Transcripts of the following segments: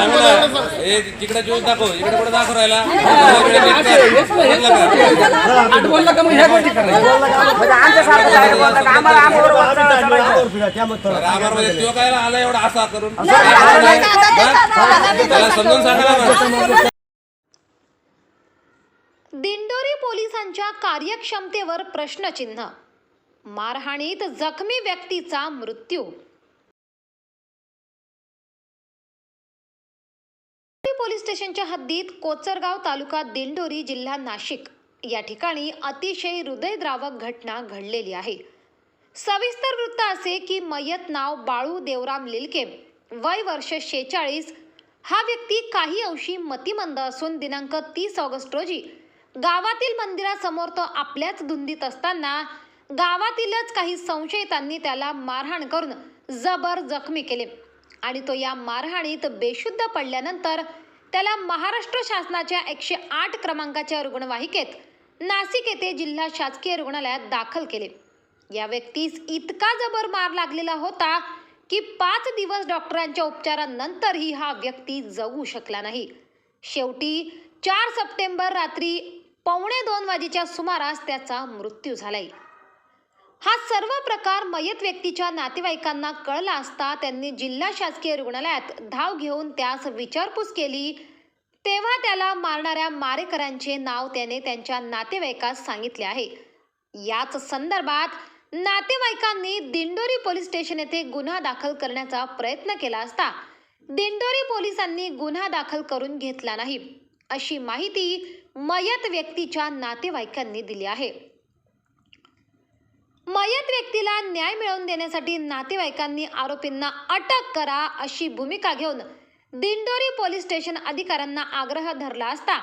सांगा ना. तिकडे ज्यूस दाखव इकडे कुठे दाखव राहिला? इकडे नीट कर. समजलं का? बोलला का मग ह्या गोष्टी करायच्या म्हणजे आमच्यासारखं बाहेर बोलतात आम्हाला आम्हाला वरचं चालायचं. अरे आभार तो काय आला एवढा असा करून? त्याला समजून सांगा ना दिंडोरी पोलिसांच्या कार्यक्षमतेवर प्रश्नचिन्ह. मारहाणीत जखमी व्यक्तीचा मृत्यू. पोलीस स्टेशनच्या हद्दीत कोचरगाव तालुका दिंडोरी जिल्हा नाशिक. या ठिकाणी अतिशय हृदयद्रावक घटना घडलेली आहे. सविस्तर वृत्त असे की मयत नाव बाळू देवराम लिलके वय वर्ष शेचाळीस. हा व्यक्ती काही अंशी मतिमंद असून दिनांक तीस ऑगस्ट रोजी गावातील मंदिरासमोर तो आपल्याच धुंदीत असताना गावातीलच काही संशयितांनी त्याला मारहाण करून जबर जखमी केले. आणि तो या मारहाणीत बेशुद्ध पडल्यानंतर त्याला महाराष्ट्र शासनाच्या एकशे आठ क्रमांकाच्या रुग्णवाहिकेत नाशिक येथे जिल्हा शासकीय रुग्णालयात दाखल केले. या व्यक्तीस इतका जबर मार लागलेला होता की पाच दिवस डॉक्टरांच्या उपचारानंतरही हा व्यक्ती जगू शकला नाही. शेवटी चार सप्टेंबर रात्री पावणे दोन वाजेच्या सुमारास त्याचा मृत्यू झालाय. हा सर्व प्रकार मयत व्यक्तीच्या नातेवाईकांना कळला असता त्यांनी जिल्हा शासकीय रुग्णालयात धाव घेऊन त्यास विचारपूस केली. तेव्हा त्याला मारणाऱ्या मारेकरांचे नाव त्याने त्यांच्या नातेवाईकास सांगितले आहे. याच संदर्भात नातेवाईकांनी दिंडोरी पोलीस स्टेशन येथे गुन्हा दाखल करण्याचा प्रयत्न केला असता दिंडोरी पोलिसांनी गुन्हा दाखल करून घेतला नाही. अशी माहिती मयत व्यक्तीच्या नातेवाईकांनी दिली आहे. मयत व्यक्तीला न्याय मिळवून देण्यासाठी नातेवाईकांनी आरोपींना अटक करा अशी भूमिका घेऊन दिंडोरी पोलीस स्टेशन अधिकाऱ्यांना आग्रह धरला असता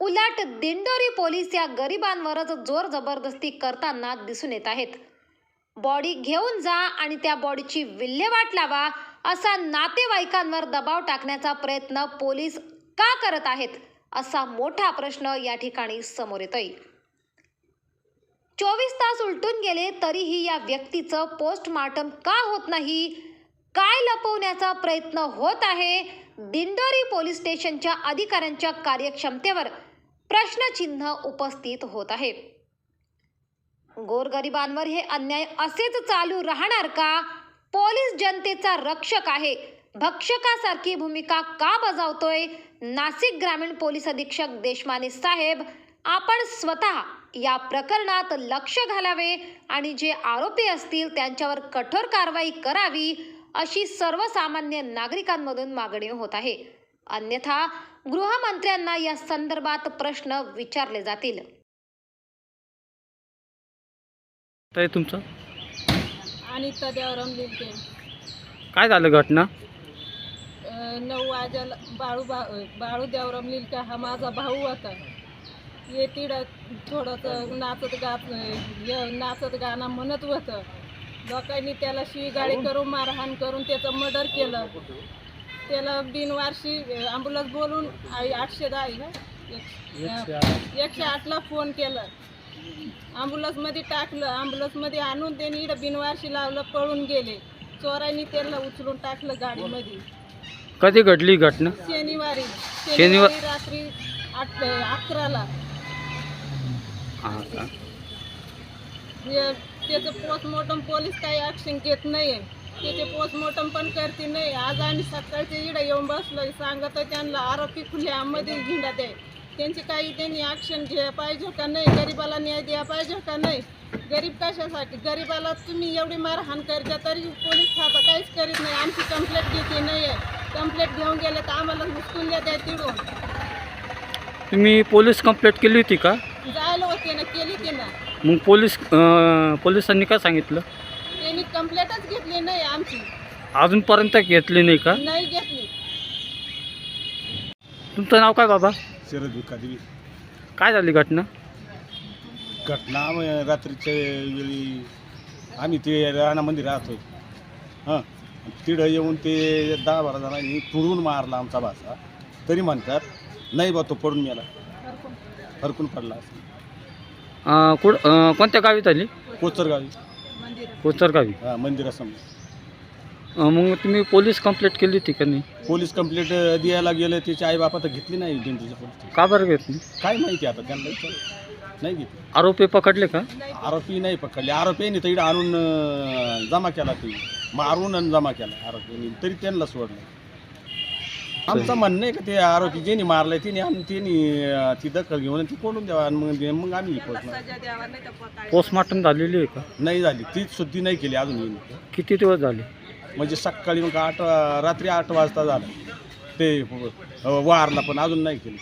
उलट दिंडोरी पोलीस या गरिबांवरच जोर जबरदस्ती करताना दिसून येत आहेत. बॉडी घेऊन जा आणि त्या बॉडीची विल्हेवाट लावा असा नातेवाईकांवर दबाव टाकण्याचा प्रयत्न पोलीस का करत आहेत असा मोठा प्रश्न या ठिकाणी समोर येतोय. चोवीस तास उलटून गेले तरीही या व्यक्तीचं पोस्टमार्टम का होत नाही? काय लपवण्याचा प्रयत्न होत आहे? दिंडोरी पोलीस स्टेशनच्या अधिकाऱ्यांच्या कार्यक्षमतेवर प्रश्नचिन्ह उपस्थित होत आहे. गोरगरिबांवर हे अन्याय असेच चालू राहणार का? पोलीस जनतेचा रक्षक आहे. भक्षकासारखी भूमिका का बजावतोय? नाशिक ग्रामीण पोलीस अधीक्षक देशमाने साहेब आपण स्वतः या प्रकरणात लक्ष घालावे आणि जे आरोपी असतील त्यांच्यावर कठोर कारवाई करावी अशी सर्वसामान्य नागरिकांमधून मागणी होत आहे. अन्यथा गृहमंत्र्यांना या संदर्भात प्रश्न विचारले जातील. ताई तुमचं? आणि लिहिते काय झालं घटना? नऊ वाजाला बाळू बा बाळू देवराम लिलका हा माझा भाऊ होता. ये तिडं थोडंसं नाचत गात य- नाचत गाणं म्हणत होतं. लोकांनी त्याला शिवीगाळी करून मारहाण करून त्याचं मर्डर केलं. त्याला बिनवारशी ॲम्ब्युलन्स बोलून आई आठशे दहा एकशे आठला फोन केलं. ॲम्ब्युलन्समध्ये टाकलं. ॲम्ब्युलन्समध्ये आणून त्यांनी इकडं बिनवारशी लावलं पळून गेले. चोरांनी त्याला उचलून टाकलं गाडीमध्ये. कधी घडली घटना? शनिवारी. शनिवार- शनिवारी रात्री आठ अकराला. हां का? हे- त्याचं पोस्टमॉर्टम पोलीस काही ॲक्शन घेत नाही त्याचे पोस्टमॉर्टम पण करते नाही. आज आम्ही सकाळचे इकडे येऊन बसलो सांगत त्यांना आरोपी खुल्यामध्ये झिंडा दे. त्यांची काही त्यांनी ॲक्शन घ्या पाहिजे का नाही? गरिबाला न्याय द्या पाहिजे का नाही? गरीब कशासाठी? गरिबाला तुम्ही एवढी मारहाण करता तरी पोलीस खाता काहीच करीत नाही. आमची कंप्लेंट घेते नाही आहे कंप्लेंट घेऊन गेले तर आम्हाला हुसकून द्या तिडून तुम्ही पोलीस कंप्लेंट केली होती का? जायला केली ते ना मग पोलीस अं, पोलिसांनी काय सांगितलं? त्यांनी कंप्लेंटच घेतली नाही आमची. अजूनपर्यंत घेतली नाही का? नाही घेतली. तुमचं नाव काय बाबा? शरद भिकादेवी काय झाली घटना? घटना रात्रीच्या वेळी आम्ही ते रानामध्ये राहतो हां. तिथं येऊन ते दहा बारा जणांनी तुडून मारला आमचा भाषा तरी म्हणतात नाही बा तो पडून मेला हरकून पडला असं अं, कुड अं, कोणत्या गावी झाली कोचरगावी कोचर गावी. हां मंदिरासमोर. अं, मग तुम्ही पोलीस कंप्लेंट केली होती का नाही? पोलीस कंप्लेंट द्यायला गेलं त्याची आई बापा तर घेतली नाही दिंडोरीच्या पोलीस का बरं घेत नाही? काय माहिती आता त्यांना विचार नाही घेतली. आरोपी पकडले का? आरोपी नाही पकडले. आरोपीने तर इकडे आणून अं, जमा केला ते मारून आणि जमा केला आरोपीने तरी त्यांना सोडलं. आमचं म्हणणं आहे का ते आरोपी ज्यांनी मारलंय त्यांनी आणि त्यांनी अं, ती दखल घेऊन ती कोणून द्यावा? आणि मग मग आम्ही पोचणार पोस्टमार्टम झालेली आहे का? नाही झाली. तीच शुद्धी नाही केली अजून किती दिवस झाले? म्हणजे सकाळी मग आठ रात्री आठ वाजता झालं. ते अं, वारला पण अजून नाही केलं.